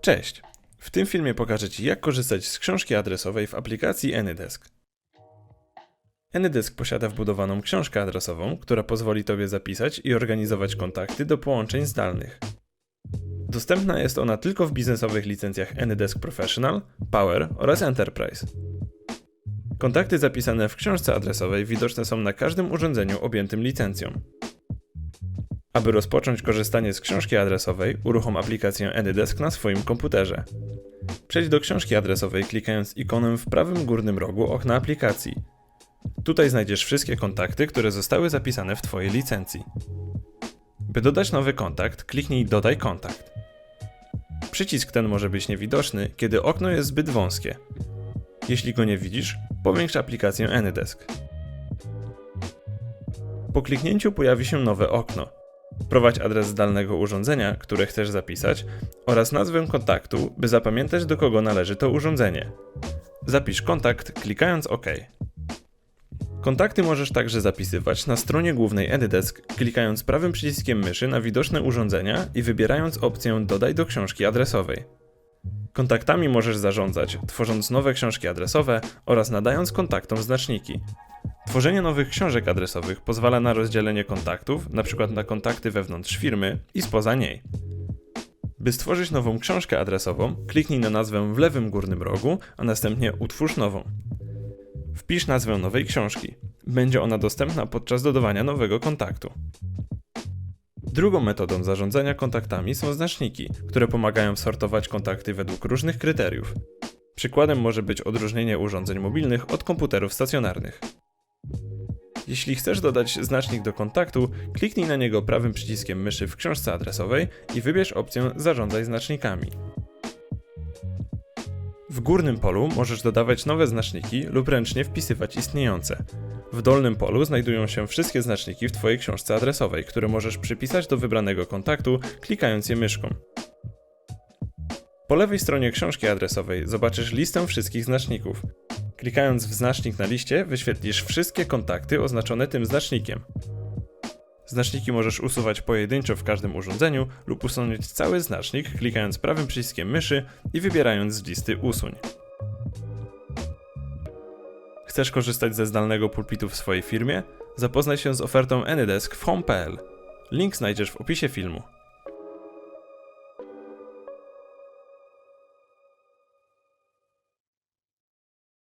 Cześć! W tym filmie pokażę Ci, jak korzystać z książki adresowej w aplikacji AnyDesk. AnyDesk posiada wbudowaną książkę adresową, która pozwoli Tobie zapisać i organizować kontakty do połączeń zdalnych. Dostępna jest ona tylko w biznesowych licencjach AnyDesk Professional, Power oraz Enterprise. Kontakty zapisane w książce adresowej widoczne są na każdym urządzeniu objętym licencją. Aby rozpocząć korzystanie z książki adresowej, uruchom aplikację AnyDesk na swoim komputerze. Przejdź do książki adresowej klikając ikonem w prawym górnym rogu okna aplikacji. Tutaj znajdziesz wszystkie kontakty, które zostały zapisane w Twojej licencji. By dodać nowy kontakt, kliknij Dodaj kontakt. Przycisk ten może być niewidoczny, kiedy okno jest zbyt wąskie. Jeśli go nie widzisz, powiększ aplikację AnyDesk. Po kliknięciu pojawi się nowe okno. Wprowadź adres zdalnego urządzenia, które chcesz zapisać oraz nazwę kontaktu, by zapamiętać do kogo należy to urządzenie. Zapisz kontakt klikając OK. Kontakty możesz także zapisywać na stronie głównej AnyDesk, klikając prawym przyciskiem myszy na widoczne urządzenia i wybierając opcję Dodaj do książki adresowej. Kontaktami możesz zarządzać, tworząc nowe książki adresowe oraz nadając kontaktom znaczniki. Tworzenie nowych książek adresowych pozwala na rozdzielenie kontaktów, np. na kontakty wewnątrz firmy i spoza niej. By stworzyć nową książkę adresową, kliknij na nazwę w lewym górnym rogu, a następnie utwórz nową. Wpisz nazwę nowej książki. Będzie ona dostępna podczas dodawania nowego kontaktu. Drugą metodą zarządzania kontaktami są znaczniki, które pomagają sortować kontakty według różnych kryteriów. Przykładem może być odróżnienie urządzeń mobilnych od komputerów stacjonarnych. Jeśli chcesz dodać znacznik do kontaktu, kliknij na niego prawym przyciskiem myszy w książce adresowej i wybierz opcję Zarządzaj znacznikami. W górnym polu możesz dodawać nowe znaczniki lub ręcznie wpisywać istniejące. W dolnym polu znajdują się wszystkie znaczniki w Twojej książce adresowej, które możesz przypisać do wybranego kontaktu, klikając je myszką. Po lewej stronie książki adresowej zobaczysz listę wszystkich znaczników. Klikając w znacznik na liście, wyświetlisz wszystkie kontakty oznaczone tym znacznikiem. Znaczniki możesz usuwać pojedynczo w każdym urządzeniu lub usunąć cały znacznik klikając prawym przyciskiem myszy i wybierając z listy Usuń. Chcesz korzystać ze zdalnego pulpitu w swojej firmie? Zapoznaj się z ofertą AnyDesk w home.pl. Link znajdziesz w opisie filmu.